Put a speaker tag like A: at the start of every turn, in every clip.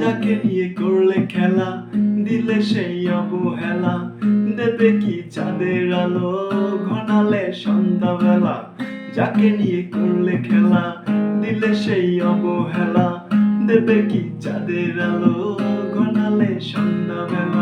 A: যাকে নিয়ে করলে খেলা, দিলে সেই অবহেলা। দেবে কি চাঁদের আলো, ঘনালে সন্ধ্যাবেলা। যাকে নিয়ে করলে খেলা, দিলে সেই অবহেলা। দেবে কি চাঁদের আলো, ঘনালে সন্ধ্যাবেলা।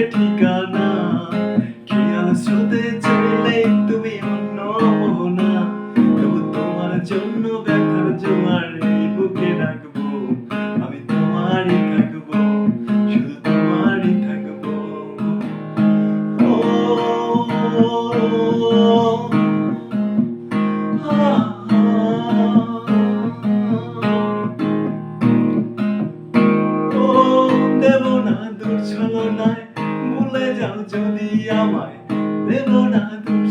A: না দূর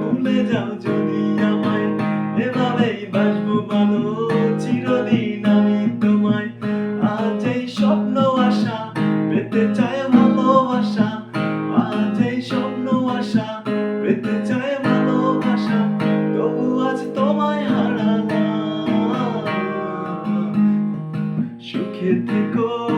A: ভুলে যাও যদি আমায়। এভাবেই বাসবো ভালো, চিরদিন আমি তোমায়। আজ এই স্বপ্ন আশা, পেতে চায় ভালোবাসা। আজ এই স্বপ্ন আশা, পেতে চায় ভালোবাসা। তবু আজ তোমায় হারালাম। সুখে থেকো।